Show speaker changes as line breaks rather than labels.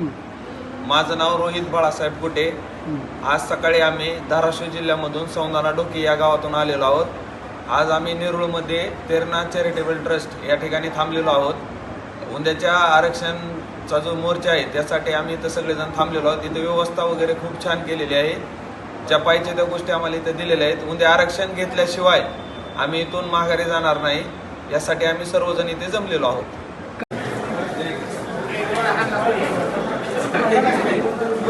माझं नाव रोहित बाळासाहेब कुटे
हं.
आज सकाळी आम्ही धाराशिव जिल्ह्यामधून सौंदाणा डोकी या गावातून आलेलो आहोत. आज आम्ही नेरुळमध्ये तेरणा चॅरिटेबल ट्रस्ट या ठिकाणी थांबलेलो आहोत. उद्याच्या आरक्षणचा जो मोर्चा आहे त्यासाठी आम्ही इथं सगळेजण थांबलेलो आहोत. इथं व्यवस्था वगैरे खूप छान केलेली आहे. ज्या पाहिजे त्या गोष्टी आम्हाला इथं दिलेल्या आहेत. उद्या आरक्षण घेतल्याशिवाय आम्ही इथून माघारी जाणार नाही. यासाठी आम्ही सर्वजण इथे जमलेलो आहोत.